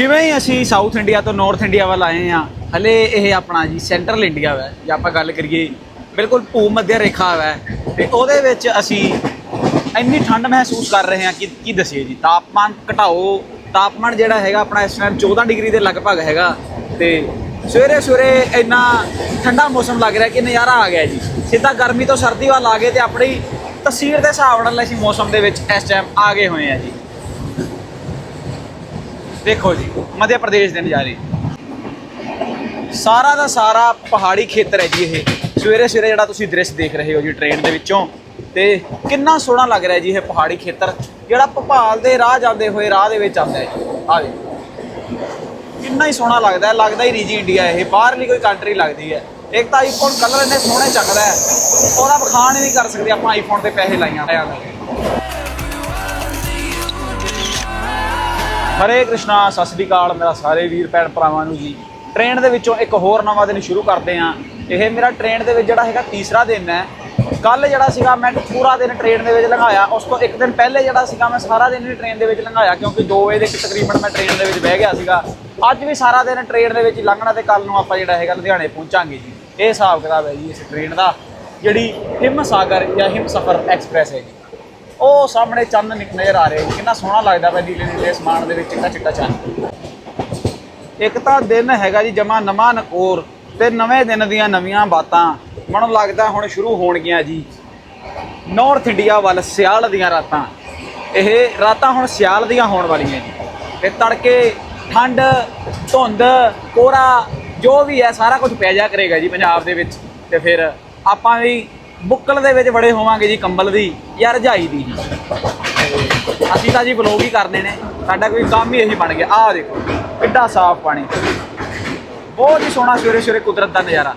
ਜਿਵੇਂ ਹੀ ਅਸੀਂ ਸਾਊਥ ਇੰਡੀਆ ਤੋਂ ਨਾਰਥ ਇੰਡੀਆ ਵੱਲ ਆਏ ਆ ਹਲੇ ਇਹ ਆਪਣਾ ਜੀ ਸੈਂਟਰਲ ਇੰਡੀਆ ਹੈ ਜੇ ਆਪਾਂ ਗੱਲ ਕਰੀਏ, ਬਿਲਕੁਲ ਭੂ ਮੱਧ ਰੇਖਾ ਹੈ ਤੇ ਉਹਦੇ ਵਿੱਚ ਅਸੀਂ ਇੰਨੀ ਠੰਡ ਮਹਿਸੂਸ ਕਰ ਰਹੇ ਹਾਂ ਕਿ ਕੀ ਦਸੀਏ ਜੀ, ਤਾਪਮਾਨ ਘਟਾਓ, ਤਾਪਮਾਨ ਜਿਹੜਾ ਹੈਗਾ ਆਪਣਾ ਇਸ ਟਾਈਮ 14 ਡਿਗਰੀ ਦੇ ਲਗਭਗ ਹੈਗਾ, ਤੇ ਸਵੇਰੇ ਸਵੇਰੇ ਇੰਨਾ ਠੰਡਾ ਮੌਸਮ ਲੱਗ ਰਿਹਾ ਕਿ ਨਜ਼ਾਰਾ ਆ ਗਿਆ ਜੀ। ਸਿੱਧਾ ਗਰਮੀ ਤੋਂ ਸਰਦੀ ਵੱਲ ਆ ਗਏ ਤੇ ਆਪਣੀ ਤਸਵੀਰ ਦੇ ਹਿਸਾਬ ਨਾਲ ਅਸੀਂ ਮੌਸਮ ਦੇ ਵਿੱਚ ਇਸ ਟਾਈਮ ਆ ਗਏ ਹੋਏ ਆ ਜੀ। ਦੇਖੋ ਜੀ, ਮੱਧ ਪ੍ਰਦੇਸ਼ ਦੇ ਨਜ਼ਾਰੇ। ਸਾਰਾ ਦਾ ਸਾਰਾ ਪਹਾੜੀ ਖੇਤਰ ਹੈ ਜੀ ਇਹ। ਸਵੇਰੇ ਸਵੇਰੇ ਜਿਹੜਾ ਤੁਸੀਂ ਦ੍ਰਿਸ਼ ਦੇਖ ਰਹੇ ਹੋ ਜੀ ਟ੍ਰੇਨ ਦੇ ਵਿੱਚੋਂ, ਤੇ ਕਿੰਨਾ ਸੋਹਣਾ ਲੱਗ ਰਿਹਾ ਜੀ ਇਹ ਪਹਾੜੀ ਖੇਤਰ। ਜਿਹੜਾ ਭੋਪਾਲ ਦੇ ਰਾਹ ਜਾਂਦੇ ਹੋਏ ਰਾਹ ਦੇ ਵਿੱਚ ਆਉਂਦਾ ਹੈ ਆ ਦੇਖੋ ਕਿੰਨਾ ਹੀ ਸੋਹਣਾ ਲੱਗਦਾ ਹੈ, ਲੱਗਦਾ ਹੀ ਰੀਜੀ ਇੰਡੀਆ ਇਹ। ਬਾਹਰਲੀ ਕੋਈ ਕੰਟਰੀ ਲੱਗਦੀ ਹੈ। ਇੱਕ ਤਾਂ ਆਈਫੋਨ ਕਲਰ ਇੰਨੇ ਸੋਹਣੇ ਚੱਕਦਾ ਹੈ। ਉਹਦਾ ਵਿਖਾਣ ਹੀ ਨਹੀਂ ਕਰ ਸਕਦੇ ਆਪਾਂ ਆਈਫੋਨ ਤੇ ਪੈਸੇ ਲਾਈਆਂ ਹੋਇਆ ਹਰੇ ਕ੍ਰਿਸ਼ਨਾ, ਸਤਿ ਸ੍ਰੀ ਅਕਾਲ ਮੇਰਾ ਸਾਰੇ ਵੀਰ ਭੈਣ ਭਰਾਵਾਂ ਨੂੰ ਜੀ। ਟ੍ਰੇਨ ਦੇ ਵਿੱਚੋਂ ਇੱਕ ਹੋਰ ਨਵਾਂ ਦਿਨ ਸ਼ੁਰੂ ਕਰਦੇ ਆਂ ਇਹ ਮੇਰਾ ਟ੍ਰੇਨ ਦੇ ਵਿੱਚ ਜਿਹੜਾ ਹੈਗਾ ਤੀਸਰਾ ਦਿਨ ਹੈ। ਕੱਲ ਜਿਹੜਾ ਸੀਗਾ ਮੈਂ ਪੂਰਾ ਦਿਨ ਟ੍ਰੇਨ ਦੇ ਵਿੱਚ ਲੰਘਾਇਆ। ਉਸ ਤੋਂ ਇੱਕ ਦਿਨ ਪਹਿਲੇ ਜਿਹੜਾ ਸੀਗਾ ਮੈਂ ਸਾਰਾ ਦਿਨ ਹੀ ਟ੍ਰੇਨ ਦੇ ਵਿੱਚ ਲੰਘਾਇਆ ਕਿਉਂਕਿ 2 ਵਜੇ ਦੇ ਤਕਰੀਬਨ ਮੈਂ ਟ੍ਰੇਨ ਦੇ ਵਿੱਚ ਬਹਿ ਗਿਆ ਸੀਗਾ। ਅੱਜ ਵੀ ਸਾਰਾ ਦਿਨ ਟ੍ਰੇਨ ਦੇ ਵਿੱਚ ਹੀ ਲੰਘਣਾ ਤੇ ਕੱਲ ਨੂੰ ਆਪਾਂ ਜਿਹੜਾ ਹੈਗਾ ਲੁਧਿਆਣੇ ਪਹੁੰਚਾਂਗੇ ਜੀ। ਇਹ ਹਿਸਾਬ ਕਿਤਾਬ ਹੈ ਜੀ ਇਸ ਟ੍ਰੇਨ ਦਾ। ਜਿਹੜੀ ਹਿਮ ਸਾਗਰ ਜਾਂ ਹਿਮ ਸਫਰ ਐਕਸਪ੍ਰੈਸ ਹੈ ਜੀ। ਉਹ ਸਾਹਮਣੇ ਚੰਨ ਨਿਕ- ਨਜ਼ਰ ਆ ਰਿਹਾ ਜੀ ਕਿੰਨਾ ਸੋਹਣਾ ਲੱਗਦਾ ਪਿਆ ਨੀਲੇ ਨੀਲੇ ਸਮਾਨ ਦੇ ਵਿੱਚ, ਚਿੱਟਾ ਚਿੱਟਾ ਚੰਨ। ਇੱਕ ਤਾਂ ਦਿਨ ਹੈਗਾ ਜੀ ਜਮਾ ਨਵਾਂ ਨਕੋਰ ਤੇ ਨਵੇਂ ਦਿਨ ਦੀਆਂ ਨਵੀਆਂ ਬਾਤਾਂ। ਮੈਨੂੰ ਲੱਗਦਾ ਹੁਣ ਸ਼ੁਰੂ ਹੋਣਗੀਆਂ ਜੀ। ਨਾਰਥ ਇੰਡੀਆ ਵੱਲ ਸਿਆਲ ਦੀਆਂ ਰਾਤਾਂ। ਇਹ ਰਾਤਾਂ ਹੁਣ ਸਿਆਲ ਦੀਆਂ ਹੋਣ ਵਾਲੀਆਂ ਜੀ। ਤੇ ਤੜਕੇ ਠੰਡ, ਧੁੰਦ ਕੋਰਾ ਜੋ ਵੀ ਹੈ, ਸਾਰਾ ਕੁਝ ਪੈ ਜਾ ਕਰੇਗਾ ਜੀ ਪੰਜਾਬ ਦੇ ਵਿੱਚ। ਤੇ ਫਿਰ ਆਪਾਂ ਵੀ ਬੁੱਕਲ ਦੇ ਵਿੱਚ ਬੜੇ ਹੋਵਾਂਗੇ ਜੀ ਕੰਬਲ ਦੀ ਜਾਂ ਰਜਾਈ ਦੀ ਜੀ। ਅਸੀਂ ਤਾਂ ਜੀ ਵਲੋਗ ਹੀ ਕਰਦੇ ਨੇ, ਸਾਡਾ ਕੋਈ ਕੰਮ ਹੀ ਇਹੀ ਬਣ ਗਿਆ। ਆਹ ਦੇਖੋ, ਕਿੱਡਾ ਸਾਫ਼ ਪਾਣੀ। ਬਹੁਤ ਹੀ ਸੋਹਣਾ ਸਵੇਰੇ ਸਵੇਰੇ ਕੁਦਰਤ ਦਾ ਨਜ਼ਾਰਾ।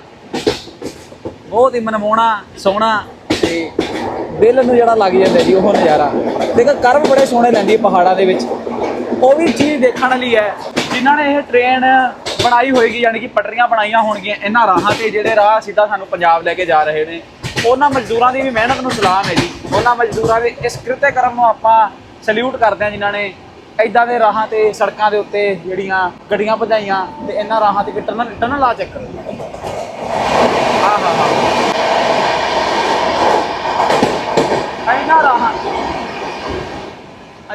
ਬਹੁਤ ਹੀ ਮਨਮੋਹਣਾ, ਸੋਹਣਾ ਤੇ ਦਿਲ ਨੂੰ ਜਿਹੜਾ ਲੱਗ ਜਾਂਦਾ ਜੀ ਉਹ ਨਜ਼ਾਰਾ। ਦੇਖੋ ਕਰਮ ਬੜੇ ਸੋਹਣੇ ਲੈਂਦੀ ਪਹਾੜਾਂ ਦੇ ਵਿੱਚ। ਉਹ ਵੀ ਚੀਜ਼ ਦੇਖਣ ਵਾਲੀ ਹੈ। ਜਿਨ੍ਹਾਂ ਨੇ ਇਹ ਟ੍ਰੇਨ ਬਣਾਈ ਹੋਏਗੀ, ਯਾਨੀ ਕਿ ਪਟਰੀਆਂ ਬਣਾਈਆਂ ਹੋਣਗੀਆਂ, ਇਹਨਾਂ ਰਾਹਾਂ ਤੇ ਜਿਹੜੇ ਰਾਹ ਸਿੱਧਾ ਸਾਨੂੰ ਪੰਜਾਬ ਲੈ ਕੇ ਜਾ ਰਹੇ ਨੇ। ਉਹਨਾਂ ਮਜ਼ਦੂਰਾਂ ਦੀ ਵੀ ਮਿਹਨਤ ਨੂੰ ਸਲਾਮ ਹੈ ਜੀ। ਉਹਨਾਂ ਮਜ਼ਦੂਰਾਂ ਦੇ ਇਸ ਕ੍ਰਿਤੇ ਕਰਮ ਨੂੰ ਆਪਾਂ ਸਲੂਟ ਕਰਦੇ ਹਾਂ ਜਿਨ੍ਹਾਂ ਨੇ ਐਦਾਂ ਦੇ ਰਾਹਾਂ ਤੇ, ਸੜਕਾਂ ਦੇ ਉੱਤੇ ਜਿਹੜੀਆਂ ਗੱਡੀਆਂ ਭਜਾਈਆਂ ਤੇ ਇਹਨਾਂ ਰਾਹਾਂ ਤੇ ਟਨਲ ਟਨਲ ਆ ਚੱਕਰ ਆਹ ਹਾ ਹਾ ਇਹਨਾਂ ਰਾਹਾਂ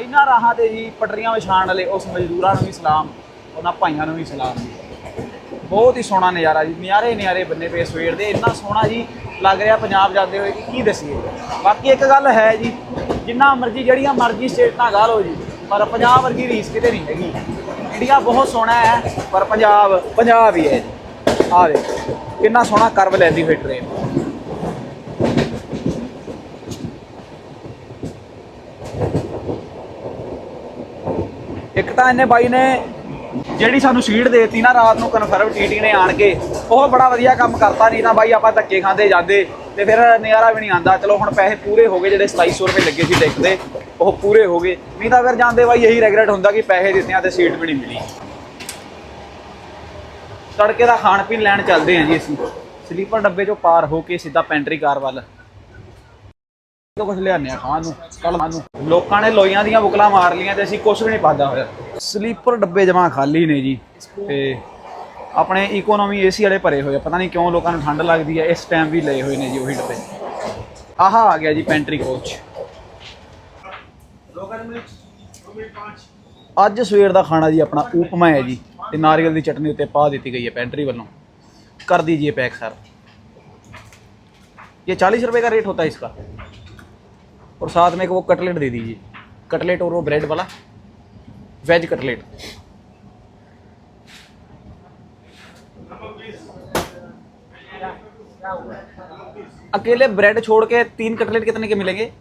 ਇਹਨਾਂ ਰਾਹਾਂ ਤੇ ਜੀ ਪਟਰੀਆਂ ਵਿਛਾਣ ਵਾਲੇ ਉਸ ਮਜ਼ਦੂਰਾਂ ਨੂੰ ਵੀ ਸਲਾਮ, ਉਹਨਾਂ ਭਾਈਆਂ ਨੂੰ ਵੀ ਸਲਾਮ। ਬਹੁਤ ਹੀ ਸੋਹਣਾ ਨਜ਼ਾਰਾ ਜੀ। ਨਿਆਰੇ ਨਿਆਰੇ ਬੰਨੇ ਪਏ ਸਵੇਰ ਦੇ। ਇੰਨਾ ਸੋਹਣਾ ਜੀ ਲੱਗ ਰਿਹਾ ਪੰਜਾਬ ਜਾਂਦੇ ਹੋਏ ਕਿ ਕੀ ਦਸੀਏ। ਬਾਕੀ ਇੱਕ ਗੱਲ ਹੈ ਜੀ, ਜਿੰਨਾ ਮਰਜ਼ੀ ਜਿਹੜੀਆਂ ਮਰਜ਼ੀ ਸਟੇਟਾਂ ਗਾ ਲਓ ਜੀ, ਪਰ ਪੰਜਾਬ ਵਰਗੀ ਰੀਸ ਕਿਤੇ ਨਹੀਂ ਹੈਗੀ। ਇੰਡੀਆ ਬਹੁਤ ਸੋਹਣਾ ਹੈ, ਪਰ ਪੰਜਾਬ ਪੰਜਾਬ ਹੀ ਹੈ ਜੀ। ਆ ਦੇਖੋ ਕਿੰਨਾ ਸੋਹਣਾ ਕਰਵ ਲੈਂਦੀ ਹੋਈ ਟ੍ਰੇਨ ਇੱਕ ਤਾਂ ਇਹਨੇ ਬਾਈ ਨੇ ਜਿਹੜੀ ਸਾਨੂੰ ਸੀਟ ਦੇਤੀ ਨਾ ਰਾਤ ਨੂੰ ਕਨਫਰਮ ਟੀਟੀ ਨੇ ਆਣ ਕੇ, ਉਹ ਬੜਾ ਵਧੀਆ ਕੰਮ ਕਰਤਾ ਨਹੀਂ ਤਾਂ ਬਾਈ, ਆਪਾਂ ਧੱਕੇ ਖਾਂਦੇ ਜਾਂਦੇ ਤੇ ਫਿਰ ਨਜ਼ਾਰਾ ਵੀ ਨਹੀਂ ਆਂਦਾ ਚਲੋ ਹੁਣ ਪੈਸੇ ਪੂਰੇ ਹੋ ਗਏ ਜਿਹੜੇ 2700 ਰੁਪਏ ਲੱਗੇ ਸੀ ਟਿਕਟ ਦੇ, ਉਹ ਪੂਰੇ ਹੋ ਗਏ। ਨਹੀਂ ਤਾਂ ਫਿਰ ਜਾਂਦੇ ਬਾਈ, ਇਹੀ ਰੈਗਰੈਟ ਹੁੰਦਾ ਕਿ ਪੈਸੇ ਦਿੱਤਿਆਂ ਤੇ ਸੀਟ ਵੀ ਨਹੀਂ ਮਿਲੀ। ਤੜਕੇ ਦਾ ਖਾਣ ਪੀਣ ਲੈਣ ਚੱਲਦੇ ਆਂ ਜੀ ਅਸੀਂ। ਸਲੀਪਰ ਡੱਬੇ ਚੋਂ ਪਾਰ ਹੋ ਕੇ ਸਿੱਧਾ ਪੈਂਟਰੀ ਕਾਰ ਵੱਲ। ਤੋਂ ਕੁਝ ਲਿਆਨੇ ਆ ਖਾਣ ਨੂੰ ਕੱਲ ਨੂੰ। ਲੋਕਾਂ ਨੇ ਲੋਈਆਂ ਦੀਆਂ ਬੁਕਲਾਂ ਮਾਰ ਲੀਆਂ ਤੇ ਅਸੀਂ ਕੁਝ ਵੀ ਨਹੀਂ ਪਾਦਾ ਹੋਇਆ। ਸਲੀਪਰ ਡੱਬੇ ਜਮਾ ਖਾਲੀ ਨੇ ਜੀ ਤੇ ਆਪਣੇ ਇਕਨੋਮੀ ਏਸੀ ਵਾਲੇ ਭਰੇ ਹੋਏ ਆ ਪਤਾ ਨਹੀਂ ਕਿਉਂ ਲੋਕਾਂ ਨੂੰ ਠੰਡ ਲੱਗਦੀ ਹੈ ਇਸ ਟਾਈਮ ਵੀ ਲਏ ਹੋਏ ਨੇ ਜੀ ਉਹੀ ਡੱਬੇ ਆਹ ਆ ਗਿਆ ਜੀ ਪੈਂਟਰੀ ਕੋਚ ਅੱਜ ਸਵੇਰ ਦਾ ਖਾਣਾ ਜੀ ਆਪਣਾ ਉਪਮਾ ਹੈ ਜੀ ਤੇ ਨਾਰੀਅਲ ਦੀ ਚਟਨੀ ਉੱਤੇ ਪਾ ਦਿੱਤੀ ਗਈ ਹੈ ਪੈਂਟਰੀ ਵੱਲੋਂ कर दीजिए पैक सर ये चालीस रुपए का रेट होता है इसका और साथ में एक वो कटलेट दे दीजिए कटलेट और वो ब्रेड वाला वेज कटलेट अकेले ब्रेड छोड़ के तीन कटलेट कितने के मिलेंगे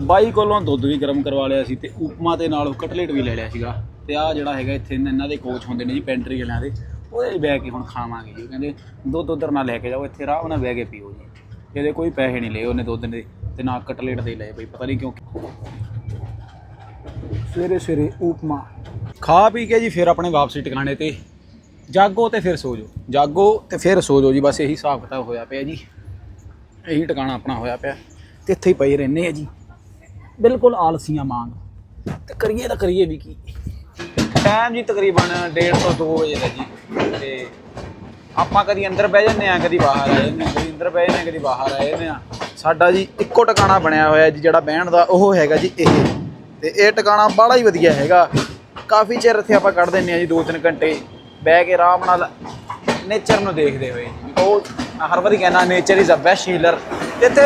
ਬਾਈ ਕੋਲੋਂ ਦੁੱਧ ਵੀ ਗਰਮ ਕਰਵਾ ਲਿਆ ਸੀ ਤੇ ਉਪਮਾ ਦੇ ਨਾਲ ਕਟਲੇਟ ਵੀ ਲੈ ਲਿਆ ਸੀਗਾ ਤੇ ਆ ਜਿਹੜਾ ਹੈਗਾ ਇੱਥੇ ਇਹਨਾਂ ਦੇ ਕੋਚ ਹੁੰਦੇ ਨੇ ਜੀ ਪੈਂਟਰੀ ਵਾਲਿਆਂ ਦੇ ਉਹਦੇ 'ਚ ਬਹਿ ਕੇ ਹੁਣ ਖਾਵਾਂਗੇ ਜੀ ਉਹ ਕਹਿੰਦੇ ਦੁੱਧ ਉਧਰ ਨਾ ਲੈ ਕੇ ਜਾਓ ਇੱਥੇ ਆਰਾਮ ਨਾਲ ਬਹਿ ਕੇ ਪੀਓ ਜੀ ਇਹਦੇ ਕੋਈ ਪੈਸੇ ਨਹੀਂ ਲਏ ਉਹਨੇ ਦੁੱਧ ਦੇ ਤੇ ਨਾ ਕਟਲੇਟ ਦੇ ਲਏ ਬਈ ਪਤਾ ਨਹੀਂ ਕਿਉਂ ਸਵੇਰੇ ਸਵੇਰੇ ਉਪਮਾ। ਖਾ ਪੀ ਕੇ ਜੀ ਫਿਰ ਆਪਣੇ ਵਾਪਸੀ ਟਿਕਾਣੇ ਤੇ ਜਾਗੋ ਤੇ ਫਿਰ ਸੋ ਜਾਓ ਜਾਗੋ ਤੇ ਫਿਰ ਸੋ ਜਾਓ ਜੀ, ਬਸ ਇਹੀ ਹਿਸਾਬ ਕਿਤਾਬ ਹੋਇਆ ਪਿਆ ਜੀ। ਇਹੀ ਟਿਕਾਣਾ ਆਪਣਾ ਹੋਇਆ ਪਿਆ। ਤੇ ਇੱਥੇ ਹੀ ਪਏ ਰਹਿੰਦੇ ਆ ਜੀ। ਬਿਲਕੁਲ ਆਲਸੀਆਂ ਵਾਂਗ। ਤੇ ਕਰੀਏ ਤਾਂ ਕਰੀਏ ਵੀ ਕੀ। ਟਾਈਮ ਜੀ ਤਕਰੀਬਨ 1:30 ਤੋਂ 2 ਵਜੇ ਦਾ ਜੀ। ਤੇ ਆਪਾਂ ਕਦੀ ਅੰਦਰ ਬਹਿ ਜਾਂਦੇ ਆ, ਕਦੀ ਬਾਹਰ ਆ ਜਾਂਦੇ ਜੰਨੇ ਕਦੀ ਅੰਦਰ ਬਹਿ ਜਾਂਦੇ ਜੰਨੇ ਕਦੀ ਬਾਹਰ ਆ ਜਾਂਦੇ ਆ। ਸਾਡਾ ਜੀ ਇੱਕੋ ਟਿਕਾਣਾ ਬਣਿਆ ਹੋਇਆ ਜੀ, ਜਿਹੜਾ ਬਹਿਣ ਦਾ, ਉਹ ਹੈਗਾ ਜੀ ਇਹ। ਤੇ ਇਹ ਟਿਕਾਣਾ ਬੜਾ ਹੀ ਵਧੀਆ ਹੈਗਾ। ਕਾਫੀ ਚਿਰ ਇੱਥੇ ਆਪਾਂ ਕੱਢ ਦਿੰਨੇ ਆ ਜੀ 2-3 ਘੰਟੇ। ਬਹਿ ਕੇ ਆਰਾਮ ਨਾਲ ਨੇਚਰ ਨੂੰ ਦੇਖਦੇ ਹੋਏ ਬਹੁਤ, ਹਰ ਵਾਰੀ ਕਹਿੰਦਾ nature is a best healer ਇੱਥੇ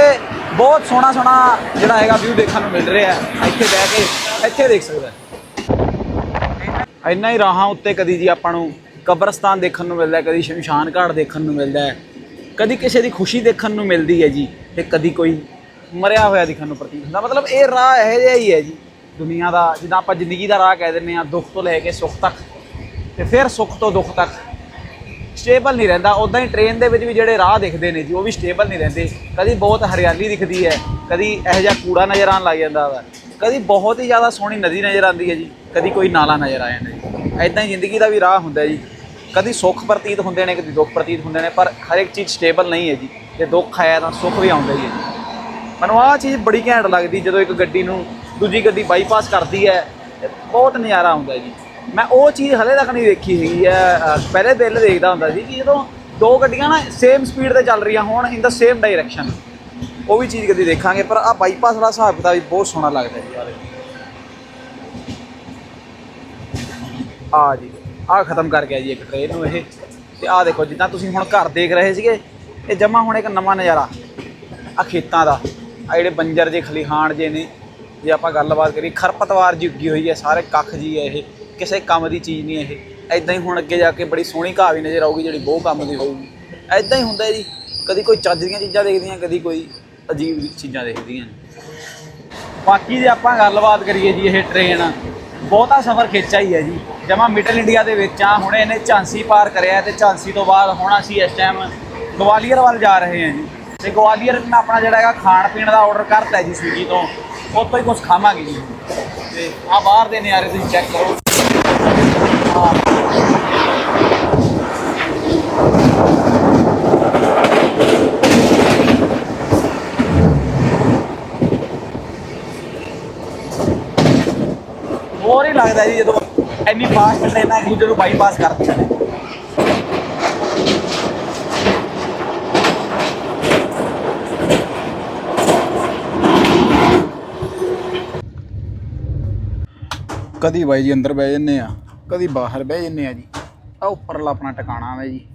ਬਹੁਤ ਸੋਹਣਾ ਸੋਹਣਾ ਜਿਹੜਾ ਹੈਗਾ ਵਿਊ ਦੇਖਣ ਨੂੰ ਮਿਲ ਰਿਹਾ। ਹੈ ਇੱਥੇ ਬਹਿ ਕੇ, ਇੱਥੇ ਦੇਖ ਸਕਦਾ। ਇੰਨਾ ਹੀ ਰਾਹਾਂ ਉੱਤੇ ਕਦੀ ਜੀ ਆਪਾਂ ਨੂੰ ਕਬਰਸਤਾਨ ਦੇਖਣ ਨੂੰ ਮਿਲਦਾ, ਕਦੀ ਸ਼ਮਸ਼ਾਨ ਘਾਟ ਦੇਖਣ ਨੂੰ ਮਿਲਦਾ ਹੈ। ਕਦੀ ਕਿਸੇ ਦੀ ਖੁਸ਼ੀ ਦੇਖਣ ਨੂੰ ਮਿਲਦੀ ਹੈ ਜੀ, ਤੇ ਕਦੀ ਕੋਈ ਮਰਿਆ ਹੋਇਆ ਦਿਖਣ ਨੂੰ ਪ੍ਰਤੀਤ ਹੁੰਦਾ। ਮਤਲਬ ਇਹ ਰਾਹ ਇਹੋ ਜਿਹਾ ਹੀ ਹੈ ਜੀ। ਦੁਨੀਆ ਦਾ, ਜਿੱਦਾਂ ਆਪਾਂ ਜ਼ਿੰਦਗੀ ਦਾ ਰਾਹ ਕਹਿ ਦਿੰਦੇ ਆ ਦੁੱਖ ਤੋਂ ਲੈ ਕੇ ਸੁੱਖ ਤੱਕ। ਤੇ ਫਿਰ ਸੁੱਖ ਤੋਂ ਦੁੱਖ ਤੱਕ। ਸਟੇਬਲ ਨਹੀਂ ਰਹਿੰਦਾ ਉਦਾਂ ਹੀ ਟ੍ਰੇਨ ਦੇ ਵਿੱਚ ਵੀ ਜਿਹੜੇ ਰਾਹ ਦਿਖਦੇ ਨੇ ਜੀ, ਉਹ ਵੀ ਸਟੇਬਲ ਨਹੀਂ ਰਹਿੰਦੇ। ਕਦੀ ਬਹੁਤ ਹਰਿਆਲੀ ਦਿਖਦੀ ਹੈ, ਕਦੀ ਇਹੋ ਜਿਹਾ ਕੂੜਾ ਨਜ਼ਰ ਆਉਣ ਲੱਗ ਜਾਂਦਾ ਵਾ। ਕਦੀ ਬਹੁਤ ਹੀ ਜ਼ਿਆਦਾ ਸੋਹਣੀ ਨਦੀ ਨਜ਼ਰ ਆਉਂਦੀ ਹੈ ਜੀ, ਕਦੀ ਕੋਈ ਨਾਲਾ ਨਜ਼ਰ ਆ ਜਾਂਦਾ ਜੀ। ਐਦਾਂ ਹੀ ਜ਼ਿੰਦਗੀ ਦਾ ਵੀ ਰਾਹ ਹੁੰਦਾ ਜੀ। ਕਦੀ ਸੁੱਖ ਪ੍ਰਤੀਤ ਹੁੰਦੇ ਨੇ, ਕਦੀ ਦੁੱਖ ਪ੍ਰਤੀਤ ਹੁੰਦੇ ਨੇ, ਪਰ ਹਰ ਇੱਕ ਚੀਜ਼ ਸਟੇਬਲ ਨਹੀਂ ਹੈ ਜੀ। ਜੇ ਦੁੱਖ ਆਇਆ ਤਾਂ ਸੁੱਖ ਵੀ ਆਉਂਦਾ ਹੀ ਹੈ ਜੀ। ਮੈਨੂੰ ਆਹ ਚੀਜ਼ ਬੜੀ ਘੈਂਟ ਲੱਗਦੀ, ਜਦੋਂ ਇੱਕ ਗੱਡੀ ਨੂੰ ਦੂਜੀ ਗੱਡੀ ਬਾਈਪਾਸ ਕਰਦੀ ਹੈ, ਬਹੁਤ ਨਜ਼ਾਰਾ ਆਉਂਦਾ ਜੀ। ਮੈਂ ਉਹ ਚੀਜ਼ ਹਲੇ ਤੱਕ ਨਹੀਂ ਦੇਖੀ ਹੈਗੀ ਹੈ। ਪਹਿਲੇ ਦਿਲ ਦੇਖਦਾ ਹੁੰਦਾ ਸੀ ਕਿ ਜਦੋਂ ਦੋ ਗੱਡੀਆਂ ਨਾ ਸੇਮ ਸਪੀਡ ਤੇ ਚੱਲ ਰਹੀਆਂ ਹੋਣ ਇਨ ਦਾ ਸੇਮ ਡਾਇਰੈਕਸ਼ਨ ਉਹ ਵੀ ਚੀਜ਼ ਕਦੀ ਦੇਖਾਂਗੇ, ਪਰ ਆ ਬਾਈਪਾਸ ਵਾਲਾ ਹਿਸਾਬ ਕਿਤਾਬ ਵੀ ਬਹੁਤ ਸੋਹਣਾ ਲੱਗਦਾ ਜੀ। ਯਾਰ ਆ ਜੀ ਆ ਖਤਮ ਕਰ ਗਿਆ ਜੀ ਇੱਕ ਟ੍ਰੇਨ ਨੂੰ ਇਹ। ਤੇ ਆ ਦੇਖੋ, ਜਿੱਦਾਂ ਤੁਸੀਂ ਹੁਣ ਘਰ ਦੇਖ ਰਹੇ ਸੀਗੇ, ਇਹ ਜਮਾ ਹੁਣ ਇੱਕ ਨਵਾਂ ਨਜ਼ਾਰਾ। ਆ ਖੇਤਾਂ ਦਾ ਆ ਜਿਹੜੇ ਬੰਜਰ ਜੇ, ਖਲੀਹਾਨ ਜੇ ਨੇ ਜੇ ਆਪਾਂ ਗੱਲਬਾਤ ਕਰੀਏ, ਖਰਪਤਵਾਰ ਜੀ ਉੱਗੀ ਹੋਈ ਹੈ, ਸਾਰੇ ਕੱਖ ਜੀ ਹੈ ਇਹ। ਕਿਸੇ ਕੰਮ ਦੀ ਚੀਜ਼ ਨਹੀਂ ਇਹ। ਐਦਾਂ ਹੀ ਹੁਣ ਅੱਗੇ ਜਾ ਕੇ ਬੜੀ ਸੋਹਣੀ ਘਾਹ ਵੀ ਨਜ਼ਰ ਆਊਗੀ, ਜਿਹੜੀ ਬਹੁਤ ਕੰਮ ਦੀ ਹੋਊਗੀ। ਐਦਾਂ ਹੀ ਹੁੰਦਾ ਜੀ। ਕਦੀ ਕੋਈ ਚੱਜ ਦੀਆਂ ਚੀਜ਼ਾਂ ਦੇਖਦੀਆਂ, ਕਦੀ ਕੋਈ ਅਜੀਬ ਚੀਜ਼ਾਂ ਦੇਖਦੀਆਂ। ਬਾਕੀ ਜੇ ਆਪਾਂ ਗੱਲਬਾਤ ਕਰੀਏ ਜੀ, ਇਹ ਟ੍ਰੇਨ ਬਹੁਤਾ ਸਫ਼ਰ ਖਿੱਚਾ ਹੀ ਹੈ ਜੀ। ਜਮਾ ਮਿਡਲ ਇੰਡੀਆ ਦੇ ਵਿੱਚ ਆ, ਹੁਣੇ ਇਹਨੇ ਝਾਂਸੀ ਪਾਰ ਕਰਿਆ ਤੇ ਝਾਂਸੀ ਤੋਂ ਬਾਅਦ ਹੁਣ ਅਸੀਂ ਇਸ ਟਾਈਮ ਗਵਾਲੀਅਰ ਵੱਲ ਜਾ ਰਹੇ ਹਾਂ ਜੀ। ਤੇ ਗਵਾਲੀਅਰ ਨੇ ਆਪਣਾ ਜਿਹੜਾ ਹੈਗਾ ਖਾਣ ਪੀਣ ਦਾ ਆਰਡਰ ਕਰਤਾ ਜੀ, ਸਵੀਗੀ ਤੋਂ। ਉੱਥੋਂ ਹੀ ਕੁਝ ਖਾਵਾਂਗੇ ਜੀ। ਤੇ ਆ ਬਾਹਰ ਦੇ ਨਿਆਰੇ ਤੁਸੀਂ ਚੈੱਕ ਕਰੋ। ਹੋਰ ਹੀ ਲੱਗਦਾ ਜੀ ਜਦੋਂ ਇੰਨੀ ਫਾਸਟ ਟ੍ਰੇਨਾਂ ਇੱਕ ਦੂਜੇ ਨੂੰ ਬਾਈਪਾਸ ਕਰਦੀਆਂ ਨੇ। ਕਦੀ ਬਾਈ ਜੀ ਅੰਦਰ ਬਹਿ ਜੰਨੇ ਆ, ਕਦੀ ਬਾਹਰ ਬਹਿ ਜੰਨੇ ਆ ਜੀ। ਆ ਉੱਪਰਲਾ ਆਪਣਾ ਟਿਕਾਣਾ ਹੈ ਜੀ।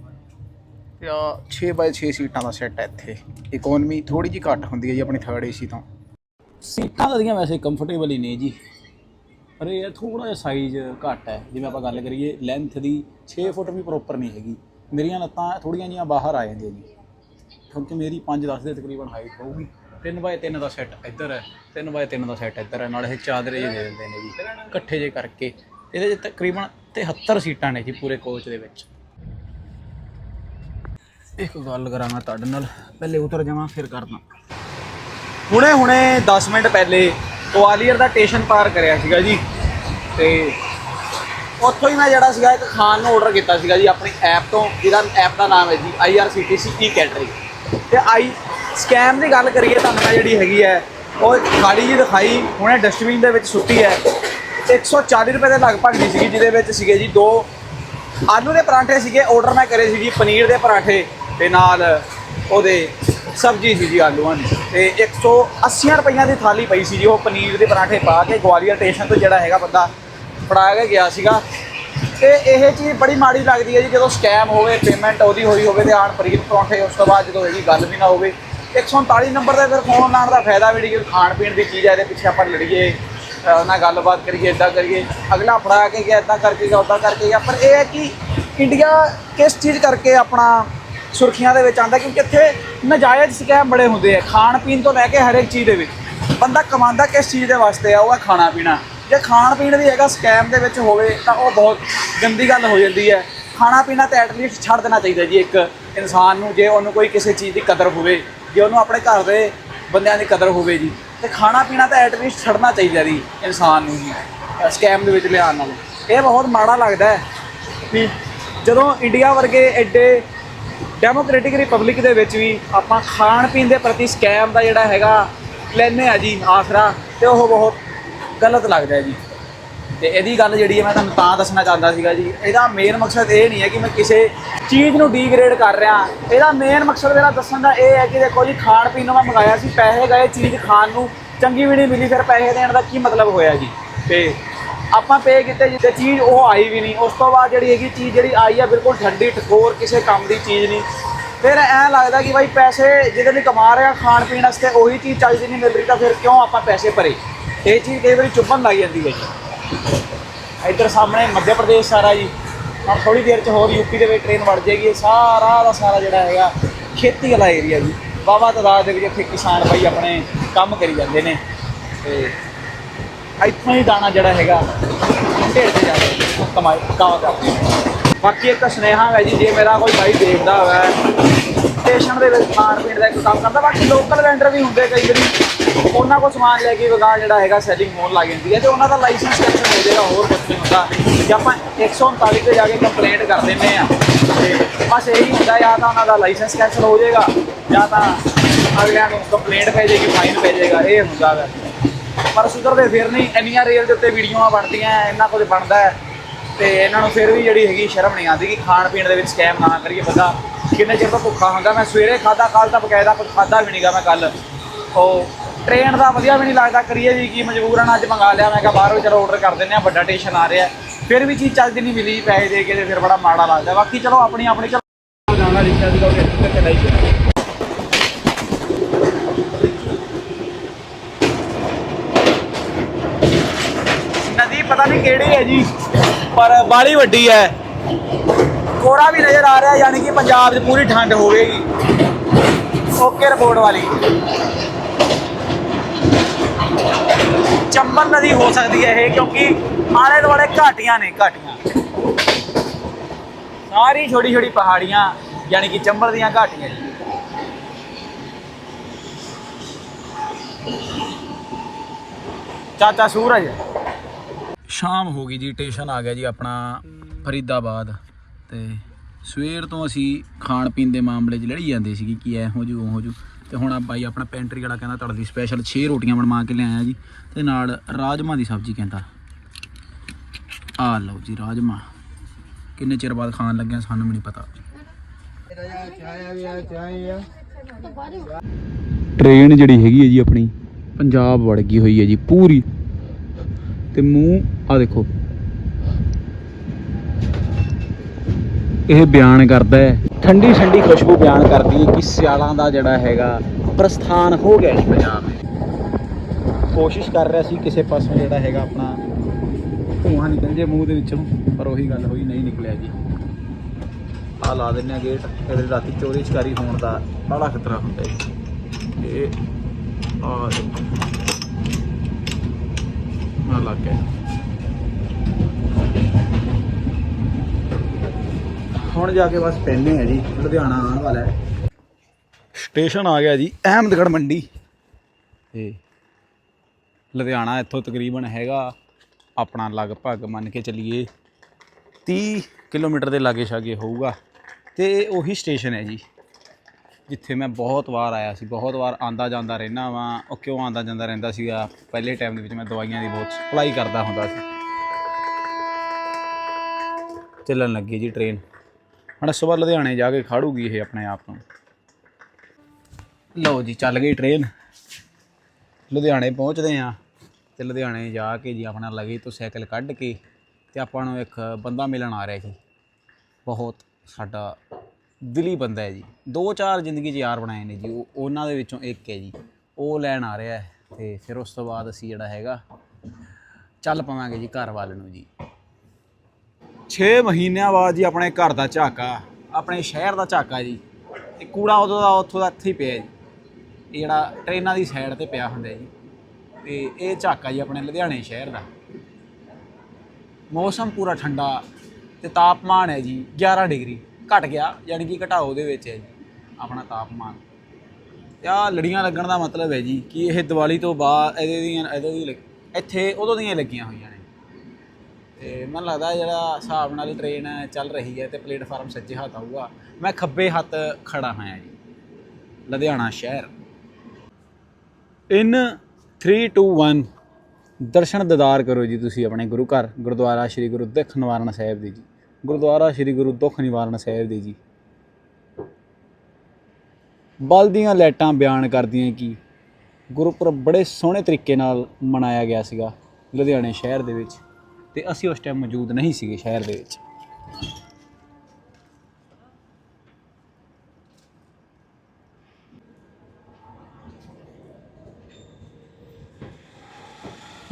ਤੇ ਆ 6 ਬਾਈ 6 ਸੀਟਾਂ ਦਾ ਸੈੱਟ ਹੈ ਇੱਥੇ। ਇਕਨੋਮੀ ਥੋੜੀ ਜਿਹੀ ਘੱਟ ਹੁੰਦੀ ਹੈ ਜੀ ਆਪਣੀ ਥਰਡ ਏਸੀ ਤੋਂ। ਸੀਟਾਂ ਤਾਂ ਦੀਆਂ ਵੈਸੇ ਕੰਫਰਟੇਬਲ ਹੀ ਨੇ ਜੀ। ਪਰ ਇਹ ਥੋੜਾ ਜਿਹਾ ਸਾਈਜ਼ ਘੱਟ ਹੈ। ਜਿਵੇਂ ਆਪਾਂ ਗੱਲ ਕਰੀਏ ਲੈਂਥ ਦੀ 6 ਫੁੱਟ ਵੀ ਪ੍ਰੋਪਰ ਨਹੀਂ ਹੈਗੀ। ਮੇਰੀਆਂ ਲੱਤਾਂ ਥੋੜੀਆਂ ਜੀਆਂ ਬਾਹਰ ਆ ਜਾਂਦੀਆਂ ਜੀ। ਕਿਉਂਕਿ ਮੇਰੀ 5-10 ਦੇ ਤਕਰੀਬਨ ਹਾਈਟ ਹੋਊਗੀ। 3 ਬਾਏ 3 ਦਾ ਸੈੱਟ ਇੱਧਰ ਹੈ 3 ਬਾਏ 3 ਦਾ ਸੈੱਟ ਇੱਧਰ ਹੈ, ਨਾਲ ਇਹ ਚਾਦਰੇ ਜਿਹੇ ਦੇ ਦਿੰਦੇ ਨੇ ਜੀ, ਇਕੱਠੇ ਜੇ ਕਰਕੇ। ਇਹਦੇ 'ਚ ਤਕਰੀਬਨ 73 ਸੀਟਾਂ ਨੇ ਜੀ ਪੂਰੇ ਕੋਚ ਦੇ ਵਿੱਚ। ਇੱਕ ਗੱਲ ਕਰਾਂ ਮੈਂ ਤੁਹਾਡੇ ਨਾਲ, ਪਹਿਲੇ ਉਤਰ ਜਾਵਾਂ, ਫਿਰ ਕਰਦਾ। ਹੁਣੇ ਹੁਣੇ 10 ਮਿੰਟ ਪਹਿਲੇ ਗਵਾਲੀਅਰ ਦਾ ਸਟੇਸ਼ਨ ਪਾਰ ਕਰਿਆ ਸੀਗਾ ਜੀ, ਤੇ ਉੱਥੋਂ ਹੀ ਮੈਂ ਜਿਹੜਾ ਸੀਗਾ ਇੱਕ ਖਾਣ ਨੂੰ ਆਰਡਰ ਕੀਤਾ ਸੀਗਾ ਜੀ, ਆਪਣੀ ਐਪ ਤੋਂ, ਜਿਹਦਾ ਐਪ ਦਾ ਨਾਮ ਹੈ ਜੀ IRCTC ਈ ਕੈਟਰਿੰਗ ਤੇ ਆਈ ਸਕੈਮ ਦੀ ਗੱਲ ਕਰੀਏ ਤੁਹਾਨੂੰ ਮੈਂ ਜਿਹੜੀ ਹੈਗੀ ਹੈ, ਉਹ ਖਾਲੀ ਜੀ ਦਿਖਾਈ, ਹੁਣੇ ਡਸਟਬਿਨ ਦੇ ਵਿੱਚ ਸੁੱਟੀ ਹੈ। 140 ਰੁਪਏ ਦੇ ਲਗਭਗ ਦੀ ਸੀਗੀ, ਜਿਹਦੇ ਵਿੱਚ ਸੀਗੇ ਜੀ ਦੋ ਆਲੂ ਦੇ ਪਰਾਂਠੇ ਸੀਗੇ ਆਰਡਰ ਮੈਂ ਕਰੇ ਸੀ ਜੀ ਪਨੀਰ ਦੇ ਪਰਾਂਠੇ ਤੇ ਨਾਲ ਉਹਦੇ ਸਬਜ਼ੀ ਸੀ ਜੀ ਆਲੂਆਂ ਦੀ। ਤੇ 180 ਰੁਪਈਆਂ ਦੀ ਥਾਲੀ ਪਈ ਸੀ ਜੀ ਉਹ ਪਨੀਰ ਦੇ ਪਰਾਂਠੇ ਪਾ ਕੇ ਗਵਾਲੀਅਰ ਸਟੇਸ਼ਨ ਤੋਂ ਜਿਹੜਾ ਹੈਗਾ ਬੰਦਾ ਫੜਾਇਆ ਕੇ ਗਿਆ ਸੀਗਾ। ਤੇ ਇਹ ਚੀਜ਼ ਬੜੀ ਮਾੜੀ ਲੱਗਦੀ ਹੈ ਜੀ, ਜਦੋਂ ਸਕੈਮ ਹੋਵੇ ਪੇਮੈਂਟ ਉਹਦੀ ਹੋਈ ਹੋਵੇ ਤੇ ਆਣ ਪਨੀਰ ਪਰੌਂਠੇ ਉਸ ਤੋਂ ਬਾਅਦ ਜਦੋਂ ਇਹਦੀ ਗੱਲ ਵੀ ਨਾ ਹੋਵੇ 139 ਨੰਬਰ ਤੇ ਫਿਰ ਫੋਨ ਲਾਉਣ ਦਾ ਫਾਇਦਾ ਵੀ ਨਹੀਂ ਕਿ ਖਾਣ ਪੀਣ ਦੀ ਚੀਜ਼ ਹੈ ਇਹਦੇ ਪਿੱਛੇ ਆਪਾਂ ਲੜੀਏ, ਅਹ ਨਾਲ ਗੱਲਬਾਤ ਕਰੀਏ ਇਦਾਂ ਕਰੀਏ, ਅਗਲਾ ਫੜਾ ਕੇ ਗਿਆ ਇਦਾਂ ਕਰਕੇ ਗਿਆ ਉਦਾਂ ਕਰਕੇ ਗਿਆ। ਪਰ ਇਹ ਹੈ ਕਿ ਇੰਡੀਆ ਕਿਸ ਚੀਜ਼ ਕਰਕੇ ਆਪਣਾ ਸੁਰਖੀਆਂ ਦੇ ਵਿੱਚ ਆਂਦਾ ਕਿਉਂਕਿ ਇੱਥੇ ਨਜਾਇਜ਼ ਸਕੈਮ ਬੜੇ ਹੁੰਦੇ ਆ। ਖਾਣ ਪੀਣ ਤੋਂ ਲੈ ਕੇ ਹਰ ਇੱਕ ਚੀਜ਼ ਦੇ ਵਿੱਚ। ਬੰਦਾ ਕਮਾਉਂਦਾ ਕਿਸ ਚੀਜ਼ ਦੇ ਵਾਸਤੇ ਆ, ਉਹ ਆ ਖਾਣਾ ਪੀਣਾ। ਜੇ ਖਾਣ ਪੀਣ ਵੀ ਹੈਗਾ ਸਕੈਮ ਦੇ ਵਿੱਚ ਹੋਵੇ, ਤਾਂ ਉਹ ਬਹੁਤ ਗੰਦੀ ਗੱਲ ਹੋ ਜਾਂਦੀ ਹੈ। ਖਾਣਾ ਪੀਣਾ ਤਾਂ ਐਟਲੀਸਟ ਛੱਡ ਦੇਣਾ ਚਾਹੀਦਾ ਜੀ ਇੱਕ ਇਨਸਾਨ ਨੂੰ, ਜੇ ਉਹਨੂੰ ਕੋਈ ਕਿਸੇ ਚੀਜ਼ ਦੀ ਕਦਰ ਹੋਵੇ। ਜੇ ਉਹਨੂੰ ਆਪਣੇ ਘਰ ਦੇ ਬੰਦਿਆਂ ਦੀ ਕਦਰ ਹੋਵੇ ਜੀ, ਤੇ ਖਾਣਾ ਪੀਣਾ ਤਾਂ ਐਟਲੀਸਟ ਛੱਡਣਾ ਚਾਹੀਦਾ ਜੀ ਇਨਸਾਨ ਨੂੰ ਜੀ ਸਕੈਮ ਦੇ ਵਿੱਚ ਲਿਆਉਣ ਨਾਲ। ਇਹ ਬਹੁਤ ਮਾੜਾ ਲੱਗਦਾ ਹੈ ਵੀ ਜਦੋਂ ਇੰਡੀਆ ਵਰਗੇ ਐਡੇ ਡੈਮੋਕ੍ਰੈਟਿਕ ਰਿਪਬਲਿਕ ਦੇ ਵਿੱਚ ਵੀ ਆਪਾਂ ਖਾਣ ਪੀਣ ਦੇ ਪ੍ਰਤੀ ਸਕੈਮ ਦਾ ਜਿਹੜਾ ਹੈਗਾ ਲੈਨੇ ਆ ਜੀ ਆਸਰਾ, ਤੇ ਉਹ ਬਹੁਤ ਗਲਤ ਲੱਗਦਾ ਜੀ। ਤੇ ਇਹਦੀ ਗੱਲ ਜਿਹੜੀ ਹੈ ਮੈਂ ਤੁਹਾਨੂੰ ਤਾਂ ਦੱਸਣਾ ਚਾਹੁੰਦਾ ਸੀਗਾ ਜੀ, ਇਹਦਾ ਮੇਨ ਮਕਸਦ ਇਹ ਨਹੀਂ ਹੈ ਕਿ ਮੈਂ ਕਿਸੇ ਚੀਜ਼ ਨੂੰ ਡੀਗ੍ਰੇਡ ਕਰ ਰਿਹਾ। ਇਹਦਾ ਮੇਨ ਮਕਸਦ ਮੇਰਾ ਦੱਸਣ ਦਾ ਇਹ ਹੈ ਕਿ ਦੇਖੋ ਜੀ, ਖਾਣ ਪੀਣ ਨੂੰ ਮੈਂ ਮੰਗਾਇਆ ਸੀ, ਪੈਸੇ ਗਏ ਚੀਜ਼ ਖਾਣ ਨੂੰ, ਚੰਗੀ ਵੀ ਨਹੀਂ ਮਿਲੀ, ਫਿਰ ਪੈਸੇ ਦੇਣ ਦਾ ਕੀ ਮਤਲਬ ਹੋਇਆ ਜੀ? ਤੇ ਆਪਾਂ ਪੇ ਕੀਤੇ ਜੀ ਚੀਜ਼ ਉਹ ਆਈ ਵੀ ਨਹੀਂ। ਉਸ ਤੋਂ ਬਾਅਦ ਜਿਹੜੀ ਹੈਗੀ ਚੀਜ਼ ਜਿਹੜੀ ਆਈ ਆ, ਬਿਲਕੁਲ ਠੰਡੀ, ਠਕੋਰ, ਕਿਸੇ ਕੰਮ ਦੀ ਚੀਜ਼ ਨਹੀਂ। ਫਿਰ ਐਂ ਲੱਗਦਾ ਕਿ ਭਾਈ ਪੈਸੇ ਜਿਹਦੇ ਲਈ ਕਮਾ ਰਿਹਾ ਖਾਣ ਪੀਣ ਵਾਸਤੇ ਉਹੀ ਚੀਜ਼ ਚਾਹੀਦੀ ਨਹੀਂ ਮਿਲ ਰਹੀ, ਤਾਂ ਫਿਰ ਕਿਉਂ ਆਪਾਂ ਪੈਸੇ ਭਰੇ? ਇਹ ਚੀਜ਼ ਕਈ ਵਾਰੀ ਚੁੱਭਣ ਲੱਗ ਜਾਂਦੀ ਹੈ ਜੀ। ਇੱਧਰ ਸਾਹਮਣੇ ਮੱਧ ਪ੍ਰਦੇਸ਼ ਸਾਰਾ ਜੀ। ਹੁਣ ਥੋੜੀ ਦੇਰ ਚ ਹੋਰ ਯੂਪੀ ਦੇ ਵਿੱਚ ਟ੍ਰੇਨ ਵੜ ਜਾਏਗੀ, ਇਹ ਸਾਰਾ ਦਾ ਸਾਰਾ ਜਿਹੜਾ ਹੈਗਾ ਖੇਤੀ ਵਾਲਾ ਏਰੀਆ ਜੀ। ਵਾਹਵਾ ਤਾਦਾਦ ਦੇ ਵਿੱਚ ਇੱਥੇ ਕਿਸਾਨ ਭਾਈ ਆਪਣੇ ਕੰਮ ਕਰੀ ਜਾਂਦੇ ਨੇ। ਤੇ ਇੱਥੋਂ ਹੀ ਦਾਣਾ ਜਿਹੜਾ ਹੈਗਾ, ਢੇਰ ਤੇ ਜਾ ਕੇ ਕਮਾਈ ਕਾਵਾ ਕਰਦੇ ਨੇ ਬਾਕੀ ਇੱਕ ਸੁਨੇਹਾ ਹੈ ਜੀ, ਜੇ ਮੇਰਾ ਕੋਈ ਭਾਈ ਦੇਖਦਾ ਹੋਵੇ ਸਟੇਸ਼ਨ ਦੇ ਵਿੱਚ ਖਾਣ ਪੀਣ ਦਾ ਇੱਕ ਕੰਮ ਕਰਦਾ। ਬਾਕੀ ਲੋਕਲ ਵੈਂਡਰ ਵੀ ਹੁੰਦੇ ਕਈ ਵਾਰੀ। ਉਹਨਾਂ ਕੋਲ ਸਮਾਨ ਲੈ ਕੇ ਵਗਾ ਜਿਹੜਾ ਹੈਗਾ ਸੈਲਿੰਗ ਹੋਣ ਲੱਗ ਜਾਂਦੀ ਹੈ ਤੇ ਉਹਨਾਂ ਦਾ ਲਾਇਸੈਂਸ ਕੈਂਸਲ ਹੋ ਜਾਏਗਾ, ਹੋਰ ਕੁਝ ਨਹੀਂ ਹੁੰਦਾ। ਜੇ ਆਪਾਂ 139 ਤੇ ਜਾ ਕੇ ਕੰਪਲੇਂਟ ਕਰ ਦਿੰਦੇ ਆ ਤੇ ਬਸ ਇਹੀ ਹੁੰਦਾ, ਜਾਂ ਤਾਂ ਉਹਨਾਂ ਦਾ ਲਾਇਸੈਂਸ ਕੈਂਸਲ ਹੋ ਜਾਏਗਾ, ਜਾਂ ਤਾਂ ਅਗਲਿਆਂ ਨੂੰ ਕੰਪਲੇਂਟ ਪੈ ਜਾਏਗੀ ਫਾਈਨ ਪੈ ਜਾਏਗਾ, ਇਹ ਹੁੰਦਾ ਹੈ ਪਰ ਸੁਧਰਦੇ ਫਿਰ ਨਹੀਂ। ਇੰਨੀਆਂ ਰੇਲ ਦੇ ਉੱਤੇ ਵੀਡੀਓਆਂ ਬਣਦੀਆਂ, ਇੰਨਾ ਕੁਝ ਬਣਦਾ ਹੈ। ਤੇ ਇਹਨਾਂ ਨੂੰ ਫਿਰ ਵੀ ਜਿਹੜੀ ਹੈਗੀ ਸ਼ਰਮ ਨਹੀਂ ਆਉਂਦੀ ਕਿ ਖਾਣ ਪੀਣ ਦੇ ਵਿੱਚ ਸਕੈਮ ਨਾ ਕਰੀਏ ਬੰਦਾ। ਕਿੰਨੇ ਚਿਰ ਤੋਂ ਭੁੱਖਾ ਹੁੰਦਾ, ਮੈਂ ਸਵੇਰੇ ਖਾਦਾ ਕੱਲ ਤਾਂ ਬਕਾਇਦਾ ਕੁਝ ਖਾਦਾ ਵੀ ਨਹੀਂਗਾ ਮੈਂ ਕੱਲ ਉਹ ਟ੍ਰੇਨ ਦਾ ਵਧੀਆ ਵੀ ਨਹੀਂ ਲੱਗਦਾ, ਕਰੀਏ ਵੀ ਕੀ ਮਜਬੂਰਨ ਅੱਜ ਮੰਗਾ ਲਿਆ, ਮੈਂ ਕਿਹਾ ਬਾਹਰੋਂ ਚਲੋ ਆਰਡਰ ਕਰ ਦਿੰਦੇ ਆ ਵੱਡਾ ਸਟੇਸ਼ਨ ਆ ਰਿਹਾ। ਫਿਰ ਵੀ ਚੀਜ਼ ਚੱਲਦੀ ਨਹੀਂ ਮਿਲੀ, ਪੈਸੇ ਦੇ ਕੇ ਤੇ ਫਿਰ ਬੜਾ ਮਾੜਾ ਲੱਗਦਾ। ਬਾਕੀ ਚਲੋ ਆਪਣੀ ਆਪਣੀ ਚਲੋ ਜਾਣਾ ਰਿਕਸ਼ਾ ਦੀ ਕੋਈ ਚਲਾਈ ਜਾਣਾ ਨਦੀ ਪਤਾ ਨਹੀਂ ਕਿਹੜੀ ਹੈ ਜੀ? ਪਰ ਬਾਲੀ ਵੱਡੀ ਹੈ। ਕੋਰਾ ਵੀ ਨਜ਼ਰ ਆ ਰਿਹਾ, ਯਾਨੀ ਕਿ ਪੰਜਾਬ 'ਚ ਪੂਰੀ ਠੰਡ ਹੋਵੇਗੀ। ਓਕੇ ਰਿਪੋਰਟ ਵਾਲੀ। ਚੰਬਲ ਨਦੀ ਹੋ ਸਕਦੀ ਹੈ ਇਹ, ਕਿਉਂਕਿ ਆਲੇ ਦੁਆਲੇ ਘਾਟੀਆਂ ਨੇ, ਘਾਟੀਆਂ। ਸਾਰੀ ਛੋਟੀ ਛੋਟੀ ਪਹਾੜੀਆਂ, ਯਾਨੀ ਕਿ ਚੰਬਲ ਦੀਆਂ ਘਾਟੀਆਂ ਜੀ। ਚਾਚਾ ਸੂਰਜ। ਸ਼ਾਮ ਹੋ ਗਈ ਜੀ ਸਟੇਸ਼ਨ ਆ ਗਿਆ ਜੀ ਆਪਣਾ ਫਰੀਦਾਬਾਦ। ਤੇ ਸਵੇਰ ਤੋਂ ਅਸੀਂ ਖਾਣ ਪੀਣ ਦੇ ਮਾਮਲੇ 'ਚ ਲੜੀ ਜਾਂਦੇ ਸੀਗੇ ਕਿ ਐ ਹੋ ਜੂ, ਉਹ ਹੋ ਜੂ। ਤੇ ਹੁਣ ਆ ਬਾਈ ਆਪਣਾ ਪੈਂਟਰੀ ਵਾਲਾ ਕਹਿੰਦਾ ਤੁਹਾਡੇ ਸਪੈਸ਼ਲ 6 ਰੋਟੀਆਂ ਬਣਵਾ ਕੇ ਲਿਆਇਆ ਜੀ। ਤੇ ਨਾਲ ਰਾਜਮਾ ਦੀ ਸਬਜ਼ੀ ਕਹਿੰਦਾ। ਆ ਲਓ ਜੀ ਰਾਜਮਾ। ਕਿੰਨੇ ਚਿਰ ਬਾਅਦ ਖਾਣ ਲੱਗਿਆ ਸਾਨੂੰ ਵੀ ਨਹੀਂ ਪਤਾ। ਟ੍ਰੇਨ ਜਿਹੜੀ ਹੈਗੀ ਹੈ ਜੀ ਆਪਣੀ, ਪੰਜਾਬ ਵੜ ਗਈ ਹੋਈ ਹੈ ਜੀ ਪੂਰੀ। ਤੇ ਮੂੰਹ ਆ ਦੇਖੋ। ਇਹ ਬਿਆਨ ਕਰਦਾ ਹੈ। ਠੰਡੀ ਠੰਡੀ ਖੁਸ਼ਬੂ ਬਿਆਨ ਕਰਦੀ ਹੈ ਕਿ ਸਿਆਲਾਂ ਦਾ ਜਿਹੜਾ ਹੈਗਾ ਪ੍ਰਸਥਾਨ ਹੋ ਗਿਆ ਜੀ ਪੰਜਾਬ ਵਿੱਚ। ਕੋਸ਼ਿਸ਼ ਕਰ ਰਿਹਾ ਸੀ ਕਿਸੇ ਪਾਸੋਂ ਜਿਹੜਾ ਹੈਗਾ ਆਪਣਾ ਧੂਆਂ ਨਿਕਲ ਜੇ ਮੂੰਹ ਦੇ ਵਿੱਚੋਂ, ਪਰ ਉਹੀ ਗੱਲ ਹੋਈ, ਨਹੀਂ ਨਿਕਲਿਆ ਜੀ। ਆ ਲਾ ਦਿੰਨੇ ਆ ਗੇਟ ਫਿਰ ਰਾਤੀ ਚੋਰੀ ਚਕਾਰੀ ਹੋਣ ਦਾ ਬੜਾ ਖਤਰਾ ਹੁੰਦਾ ਹੈ ਇਹ ਆ ਆ ਲੱਗ ਗਿਆ। ਹੁਣ ਜਾ ਕੇ ਬਸ ਪੈਨੇ ਆ ਜੀ ਲੁਧਿਆਣਾ ਆਉਣ ਵਾਲਾ ਹੈ। ਸਟੇਸ਼ਨ ਆ ਗਿਆ ਜੀ ਅਹਿਮਦਗੜ ਮੰਡੀ। ਤੇ ਲੁਧਿਆਣਾ ਇੱਥੋਂ ਤਕਰੀਬਨ ਹੈਗਾ ਆਪਣਾ ਲਗਭਗ ਮੰਨ ਕੇ ਚੱਲੀਏ 30 ਕਿਲੋਮੀਟਰ ਦੇ ਲਾਗੇ ਛਾਗੇ ਹੋਊਗਾ। ਤੇ ਉਹੀ ਸਟੇਸ਼ਨ ਹੈ ਜੀ ਜਿੱਥੇ ਮੈਂ ਬਹੁਤ ਵਾਰ ਆਇਆ ਸੀ ਬਹੁਤ ਵਾਰ ਆਂਦਾ ਜਾਂਦਾ ਰਹਿਣਾ ਵਾਂ ਉਹ ਕਿਉਂ ਆਂਦਾ ਜਾਂਦਾ ਰਹਿੰਦਾ ਸੀਗਾ ਪਹਿਲੇ ਟਾਈਮ ਦੇ ਵਿੱਚ ਮੈਂ ਦਵਾਈਆਂ ਦੀ ਬਹੁਤ ਸਪਲਾਈ ਕਰਦਾ ਹੁੰਦਾ ਸੀ। ਚੱਲਣ ਲੱਗੀ ਜੀ ਟ੍ਰੇਨ ਹੁਣ ਸਵੇਰ ਲੁਧਿਆਣੇ ਜਾ ਕੇ ਖੜੂਗੀ ਇਹ ਆਪਣੇ ਆਪ ਨੂੰ। ਲਓ ਜੀ, ਚੱਲ ਗਈ ਟ੍ਰੇਨ ਲੁਧਿਆਣੇ ਪਹੁੰਚਦੇ ਆ ਤੇ ਲੁਧਿਆਣੇ ਜਾ ਕੇ ਜੀ ਆਪਣਾ ਲਗੇ ਤੋਂ ਸਾਈਕਲ ਕੱਢ ਕੇ ਤੇ ਆਪਾਂ ਨੂੰ ਇੱਕ ਬੰਦਾ ਮਿਲਣ ਆ ਰਿਹਾ ਜੀ। ਬਹੁਤ ਸਾਡਾ ਦਿਲੀ ਬੰਦਾ ਹੈ ਜੀ। ਦੋ ਚਾਰ ਜ਼ਿੰਦਗੀ 'ਚ ਯਾਰ ਬਣਾਏ ਨੇ ਜੀ, ਉਹ ਉਹਨਾਂ ਦੇ ਵਿੱਚੋਂ ਇੱਕ ਹੈ ਜੀ। ਉਹ ਲੈਣ ਆ ਰਿਹਾ ਹੈ ਤੇ ਫਿਰ ਉਸ ਤੋਂ ਬਾਅਦ ਅਸੀਂ ਜਿਹੜਾ ਹੈਗਾ, ਚੱਲ ਪਵਾਂਗੇ ਜੀ ਘਰ ਵੱਲ ਨੂੰ ਜੀ। 6 ਮਹੀਨਿਆਂ ਬਾਅਦ ਜੀ ਆਪਣੇ ਘਰ ਦਾ ਝਾਕਾ, ਆਪਣੇ ਸ਼ਹਿਰ ਦਾ ਝਾਕਾ ਜੀ। ਇਹ ਕੂੜਾ ਉਦੋਂ ਦਾ ਉੱਥੋਂ ਦਾ ਇੱਥੇ ਹੀ ਪਿਆ ਜੀ। ਇਹ ਜਿਹੜਾ ਟ੍ਰੇਨਾਂ ਦੀ ਸਾਈਡ ਤੇ ਪਿਆ ਹੁੰਦਾ ਜੀ। ਤੇ ਇਹ ਝਾਕਾ ਜੀ ਆਪਣੇ ਲੁਧਿਆਣੇ ਸ਼ਹਿਰ ਦਾ। ਮੌਸਮ ਪੂਰਾ ਠੰਡਾ ਤੇ ਤਾਪਮਾਨ ਹੈ ਜੀ 11 ਡਿਗਰੀ। ਘਟ ਗਿਆ, ਯਾਨੀ ਕਿ ਘਟਾਓ ਦੇ ਵਿੱਚ ਹੈ ਜੀ, ਆਪਣਾ ਤਾਪਮਾਨ। ਤੇ ਆਹ ਲੜੀਆਂ ਲੱਗਣ ਦਾ ਮਤਲਬ ਹੈ ਜੀ ਕਿ ਇਹ ਦੀਵਾਲੀ ਤੋਂ ਬਾਅਦ ਇਹਦੇ ਦੀਆਂ ਇਹਦੇ ਦੀ ਲੱਗ- ਇੱਥੇ ਉਦੋਂ ਦੀਆਂ ਲੱਗੀਆਂ ਹੋਈਆਂ ਤੇ ਮੈਨੂੰ ਲੱਗਦਾ ਜਿਹੜਾ ਹਿਸਾਬ ਨਾਲ ਟ੍ਰੇਨ ਚੱਲ ਰਹੀ ਹੈ ਤੇ ਪਲੇਟਫਾਰਮ ਸੱਜੇ ਹੱਥ ਆਊਗਾ, ਮੈਂ ਖੱਬੇ ਹੱਥ ਖੜਾ ਹਾਂ ਜੀ, ਲੁਧਿਆਣਾ ਸ਼ਹਿਰ। ਇਨ 3 2 1 ਦਰਸ਼ਨ ਦਿਦਾਰ ਕਰੋ ਜੀ ਤੁਸੀਂ ਆਪਣੇ ਗੁਰੂ ਘਰ, ਗੁਰਦੁਆਰਾ ਸ੍ਰੀ ਗੁਰੂ ਦੁੱਖ ਨਿਵਾਰਨ ਸਾਹਿਬ ਦੇ ਜੀ। ਗੁਰਦੁਆਰਾ ਸ੍ਰੀ ਗੁਰੂ ਦੁੱਖ ਨਿਵਾਰਨ ਸਾਹਿਬ ਦੇ ਜੀ। ਬਲਦੀਆਂ ਲਾਈਟਾਂ ਬਿਆਨ ਕਰਦੀਆਂ ਕਿ ਗੁਰਪੁਰਬ ਬੜੇ ਸੋਹਣੇ ਤਰੀਕੇ ਨਾਲ ਮਨਾਇਆ ਗਿਆ ਸੀਗਾ, ਲੁਧਿਆਣੇ ਸ਼ਹਿਰ ਦੇ ਵਿੱਚ। ਤੇ ਅਸੀਂ ਉਸ ਟਾਈਮ ਮੌਜੂਦ ਨਹੀਂ ਸੀਗੇ ਸ਼ਹਿਰ ਦੇ ਵਿੱਚ।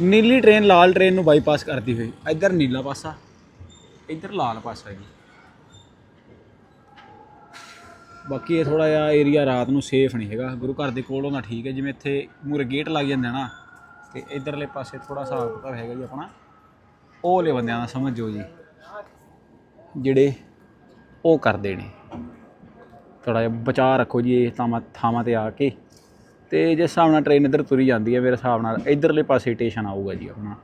ਨੀਲੀ ਟ੍ਰੇਨ ਲਾਲ ਟ੍ਰੇਨ ਨੂੰ ਬਾਈਪਾਸ ਕਰਦੀ ਹੋਈ। ਇੱਧਰ ਨੀਲਾ ਪਾਸਾ, ਇੱਧਰ ਲਾਲ ਪਾਸਾ ਜੀ। ਬਾਕੀ ਇਹ ਥੋੜਾ ਜਿਹਾ ਏਰੀਆ ਰਾਤ ਨੂੰ ਸੇਫ ਨਹੀਂ ਹੈਗਾ। ਗੁਰੂ ਘਰ ਦੇ ਕੋਲੋਂ ਤਾਂ ਠੀਕ ਹੈ, ਜਿਵੇਂ ਇੱਥੇ ਮੂਰੇ ਗੇਟ ਲੱਗ ਜਾਂਦੇ ਨਾ, ਤੇ ਇਧਰਲੇ ਪਾਸੇ ਥੋੜਾ ਹਿਸਾਬ ਕਿਤਾਬ ਹੈਗਾ ਜੀ ਆਪਣਾ। ਉਹ ਵਾਲੇ ਬੰਦਿਆਂ ਦਾ ਸਮਝੋ ਜੀ ਜਿਹੜੇ ਉਹ ਕਰਦੇ ਨੇ। ਥੋੜਾ ਜਿਹਾ ਬਚਾਅ ਰੱਖੋ ਜੀ ਇਹ ਥਾਵਾਂ ਥਾਵਾਂ ਤੇ ਆ ਕੇ। ਤੇ ਜਿਸ ਹਿਸਾਬ ਨਾਲ ਟ੍ਰੇਨ ਇੱਧਰ ਤੁਰੀ ਜਾਂਦੀ ਹੈ, ਮੇਰੇ ਹਿਸਾਬ ਨਾਲ ਇਧਰਲੇ ਪਾਸੇ ਸਟੇਸ਼ਨ ਆਊਗਾ ਜੀ ਆਪਣਾ।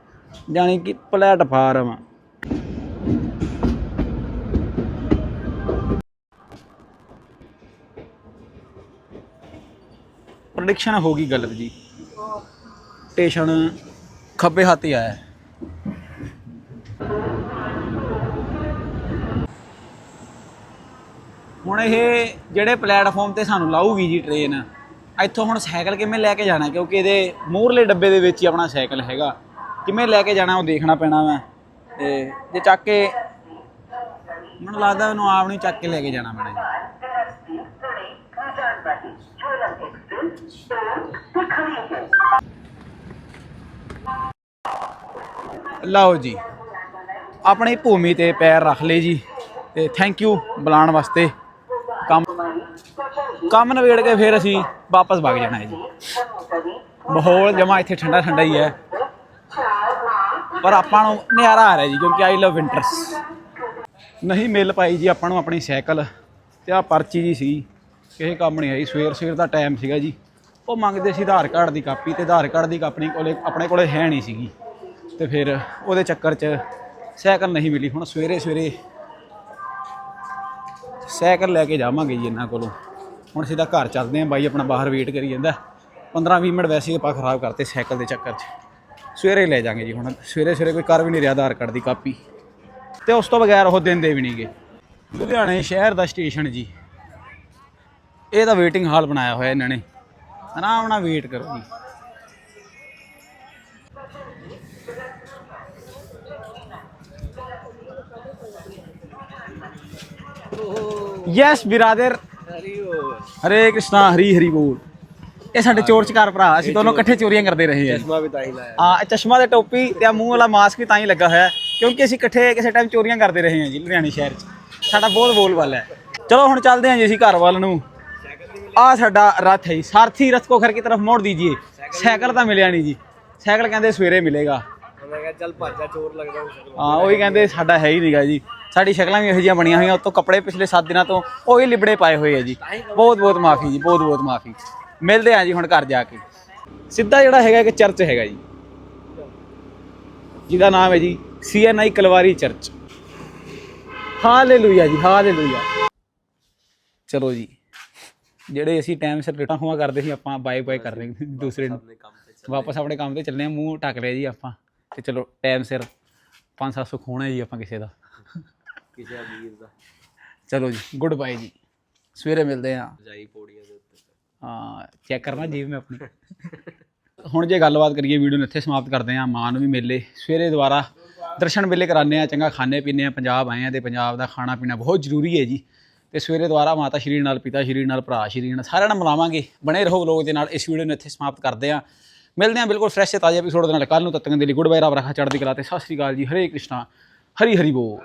ਜਾਣੀ ਕਿ ਪਲੇਟਫਾਰਮ ਪ੍ਰੈਡਿਕਸ਼ਨ ਹੋ ਗਈ ਗਲਤ ਜੀ। ਸਟੇਸ਼ਨ ਖੱਬੇ ਹੱਥ ਹੀ ਆਇਆ। ਹੁਣ ਇਹ ਜਿਹੜੇ ਪਲੇਟਫਾਰਮ ਤੇ ਸਾਨੂੰ ਲਾਊਗੀ ਜੀ ਟ੍ਰੇਨ ਇੱਥੋਂ ਹੁਣ ਸਾਈਕਲ ਕਿਵੇਂ ਲੈ ਕੇ ਜਾਣਾ? ਕਿਉਂਕਿ ਇਹਦੇ ਮੂਹਰਲੇ ਡੱਬੇ ਦੇ ਵਿੱਚ ਹੀ ਆਪਣਾ ਸਾਈਕਲ ਹੈਗਾ। ਕਿਵੇਂ ਲੈ ਕੇ ਜਾਣਾ ਉਹ ਦੇਖਣਾ ਪੈਣਾ ਵਾ। ਤੇ ਜੇ ਚੱਕ ਕੇ ਮੈਨੂੰ ਲੱਗਦਾ ਉਹਨੂੰ ਆਪ ਨਹੀਂ ਚੱਕ ਕੇ ਲੈ ਕੇ ਜਾਣਾ ਪੈਣਾ ਜੀ। ਲਓ ਜੀ, ਆਪਣੀ ਭੂਮੀ ਤੇ ਪੈਰ ਰੱਖ ਲਏ ਜੀ। ਤੇ ਥੈਂਕ ਯੂ ਬੁਲਾਉਣ ਵਾਸਤੇ। ਕੰਮ ਕੰਮ ਨਵੇੜ ਕੇ ਫਿਰ ਅਸੀਂ ਵਾਪਸ ਵਗ ਜਾਣਾ ਹੈ ਜੀ। ਮਾਹੌਲ ਜਮਾ ਇੱਥੇ ਠੰਡਾ ਠੰਡਾ ਹੀ ਹੈ। ਪਰ ਆਪਾਂ ਨੂੰ ਨਜ਼ਾਰਾ ਆ ਰਿਹਾ ਜੀ, ਕਿਉਂਕਿ ਆਈ ਲਵ ਵਿੰਟਰਸ ਨਹੀਂ ਮਿਲ ਪਾਈ ਜੀ ਆਪਾਂ ਨੂੰ ਆਪਣੀ ਸਾਈਕਲ ਤੇ ਆ ਪਰਚੀ ਜੀ ਸੀ ਕਿਸੇ ਕੰਮ ਨਹੀਂ ਆਈ, ਸਵੇਰ ਸਵੇਰ ਦਾ ਟਾਈਮ ਸੀਗਾ ਜੀ। ਉਹ ਮੰਗਦੇ ਸੀ ਆਧਾਰ ਕਾਰਡ ਦੀ ਕਾਪੀ ਤੇ ਆਧਾਰ ਕਾਰਡ ਦੀ ਕਾਪੀ ਕੋਲੇ, ਆਪਣੇ ਕੋਲੇ ਹੈ ਨਹੀਂ ਸੀਗੀ। ਤੇ ਫਿਰ ਉਹਦੇ ਚੱਕਰ 'ਚ ਸਾਈਕਲ ਨਹੀਂ ਮਿਲੀ। ਹੁਣ ਸਵੇਰੇ ਸਵੇਰੇ ਸਾਈਕਲ ਲੈ ਕੇ ਜਾਵਾਂਗੇ ਜੀ ਇਹਨਾਂ ਕੋਲੋਂ। ਹੁਣ ਸਿੱਧਾ ਘਰ ਚੱਲਦੇ ਆਂ ਬਾਈ, ਆਪਣਾ ਬਾਹਰ ਵੇਟ ਕਰੀ ਜਾਂਦਾ। 15-20 ਮਿੰਟ ਵੈਸੇ ਹੀ ਆਪਾਂ ਖਰਾਬ ਕਰਤੇ ਸਾਈਕਲ ਦੇ ਚੱਕਰ 'ਚ। ਸਵੇਰੇ ਲੈ ਜਾਾਂਗੇ ਜੀ ਹੁਣ। ਸਵੇਰੇ ਸਵੇਰੇ ਕੋਈ ਕਰ ਵੀ ਨਹੀਂ ਰਿਹਾ ਆਧਾਰ ਕਾਰਡ ਦੀ ਕਾਪੀ। ਤੇ ਉਸ ਤੋਂ ਬਗੈਰ ਉਹ ਦਿੰਦੇ ਵੀ ਨਹੀਂਗੇ। ਲੁਧਿਆਣੇ ਸ਼ਹਿਰ ਦਾ ਸਟੇਸ਼ਨ ਜੀ। ਇਹ ਤਾਂ ਵੇਟਿੰਗ ਹਾਲ ਬਣਾਇਆ ਹੋਇਆ ਇਹਨਾਂ ਨੇ। ਆਰਾਮ ਨਾਲ ਵੇਟ ਕਰੋ ਜੀ। ਯੈਸ ਬਿਰਾਦਰ ਹਰੇ ਕ੍ਰਿਸ਼ਨਾ ਹਰੀ ਹਰੀ ਬੋਲ ਇਹ ਸਾਡੇ ਚੋਰ ਚਕਾਰ ਭਰਾ ਅਸੀਂ ਦੋਨੋਂ ਇਕੱਠੇ ਚੋਰੀਆਂ ਕਰਦੇ ਰਹੇ ਹਾਂ। ਜੀ। ਚਸ਼ਮਾ ਵੀ ਤਾਂ ਹੀ ਲਾਇਆ। ਆ ਚਸ਼ਮਾ ਤੇ ਟੋਪੀ ਤੇ ਆ ਮੂੰਹ ਵਾਲਾ ਮਾਸਕ ਵੀ ਤਾਂ ਹੀ ਲੱਗਾ ਹੋਇਆ ਹੈ, ਕਿਉਂਕਿ ਅਸੀਂ ਇਕੱਠੇ ਕਿਸੇ ਟਾਈਮ ਚੋਰੀਆਂ ਕਰਦੇ ਰਹੇ ਹਾਂ ਜੀ ਲੁਧਿਆਣੇ ਸ਼ਹਿਰ 'ਚ। ਸਾਡਾ ਬਹੁਤ ਬੋਲਬਾਲਾ ਹੈ। ਚਲੋ ਹੁਣ ਚੱਲਦੇ ਹਾਂ ਜੀ ਅਸੀਂ ਘਰ ਵੱਲ ਨੂੰ। ਆ ਸਾਡਾ ਰੱਥ ਹੈ ਜੀ। ਸਾਰਥੀ ਰਥ ਕੋ ਘਰ ਕੀ ਤਰਫ ਮੋੜ ਦੀजिए ਸਾਈਕਲ ਤਾਂ ਮਿਲਿਆ ਨਹੀਂ ਜੀ। ਸਾਈਕਲ ਕਹਿੰਦੇ ਸਵੇਰੇ ਮਿਲੇਗਾ। ਮੈਂ ਚੱਲ ਭੱਜਾ ਚੋਰ ਲੱਗਦਾ ਉਸ ਨੂੰ ਹਾਂ ਉਹੀ ਕਹਿੰਦੇ ਸਾਡਾ ਹੈ ਹੀ ਨਹੀਂਗਾ ਜੀ। ਸਾਡੀ ਸ਼ਕਲਾਂ ਵੀ ਇਹੋ ਜਿਹੀਆਂ ਬਣੀਆਂ ਹੋਈਆਂ ਉਤੋਂ ਕੱਪੜੇ ਪਿਛਲੇ 7 ਦਿਨਾਂ ਤੋਂ ਉਹੀ ਲਿਬੜੇ ਪਾਏ ਹੋਏ ਆ ਜੀ। ਬਹੁਤ ਬਹੁਤ ਮਾਫੀ ਜੀ ਬਹੁਤ ਬਹੁਤ ਮਾਫੀ। ਮਿਲਦੇ ਆ ਜੀ ਹੁਣ ਘਰ ਜਾ ਕੇ। ਸਿੱਧਾ ਜਿਹੜਾ ਹੈਗਾ ਇੱਕ ਚਰਚ ਹੈਗਾ ਜੀ। ਜਿਹਦਾ ਨਾਮ ਹੈ ਜੀ ਸੀਐਨਆਈ ਕਲਵਾਰੀ ਚਰਚ। ਹਾਲੇਲੂਇਆ ਜੀ ਹਾਲੇਲੂਇਆ। ਚਲੋ ਜੀ ਜਿਹੜੇ ਅਸੀਂ ਟਾਈਮ ਸਿਰ ਰਿਟਾ ਹੋਆ ਕਰਦੇ ਸੀ ਆਪਾਂ ਬਾਏ ਬਾਏ ਕਰ ਰਹੇ ਹਾਂ ਦੂਸਰੇ ਨੂੰ। ਵਾਪਸ ਆਪਣੇ ਕੰਮ ਤੇ ਚੱਲੇ ਆ ਮੂੰਹ ਢੱਕ ਲਿਆ ਜੀ ਆਪਾਂ। ਤੇ ਚਲੋ ਟਾਈਮ ਸਿਰ 5-700 ਖੋਣਾ ਜੀ ਆਪਾਂ ਕਿਸੇ ਦਾ। ਕਿਸੇ ਅਮੀਰ ਦਾ। ਚਲੋ ਜੀ ਗੁੱਡ ਬਾਏ ਜੀ। ਸਵੇਰੇ ਮਿਲਦੇ ਆ ਜਾਈ ਪੌੜੀਆਂ ਦੇ ਉੱਤੇ। ਹਾਂ ਚੈੱਕ ਕਰਨਾ ਜੀਵ ਮੈਂ ਆਪਣੀ। ਹੁਣ ਜੇ ਗੱਲਬਾਤ ਕਰੀਏ ਵੀਡੀਓ ਨੂੰ ਇੱਥੇ ਸਮਾਪਤ ਕਰਦੇ ਹਾਂ। ਮਾਂ ਨੂੰ ਵੀ ਮੇਲੇ। ਸਵੇਰੇ ਦੁਬਾਰਾ ਦਰਸ਼ਨ ਮੇਲੇ ਕਰਾਉਂਦੇ ਆ ਚੰਗਾ ਖਾਣੇ ਪੀਣੇ ਆ ਪੰਜਾਬ ਆਏ ਆ ਤੇ ਪੰਜਾਬ ਦਾ ਖਾਣਾ ਪੀਣਾ ਬਹੁਤ ਜ਼ਰੂਰੀ ਹੈ ਜੀ। ਤੇ ਸਵੇਰੇ ਦੁਬਾਰਾ ਮਾਤਾ ਸ਼੍ਰੀ ਨਾਲ ਪਿਤਾ ਸ਼੍ਰੀ ਨਾਲ ਭਰਾ ਸ਼੍ਰੀ ਨਾਲ ਸਾਰਿਆਂ ਨਾਲ ਮਿਲਾਵਾਂਗੇ। ਬਣੇ ਰਹੋ ਵਲੋਗ ਦੇ ਨਾਲ। ਇਸ ਵੀਡੀਓ ਨੂੰ ਇੱਥੇ ਸਮਾਪਤ ਕਰਦੇ ਆ ਮਿਲਦੇ ਆ ਬਿਲਕੁਲ ਫਰੈਸ਼ ਤੇ ਤਾਜ਼ੇ ਐਪੀਸੋਡ ਦੇ ਨਾਲ। ਕੱਲ ਨੂੰ ਤੱਕ ਦੇ ਲਈ ਗੁੱਡ ਬਾਏ ਰੱਬ ਰੱਖਾ, ਚੜ੍ਹਦੀ ਕਲਾ ਤੇ। ਸਤਿ ਸ਼੍ਰੀ ਅਕਾਲ ਜੀ, ਹਰੇ ਕ੍ਰਿਸ਼ਨਾ, ਹਰੀ ਹਰੀ ਬੋਲ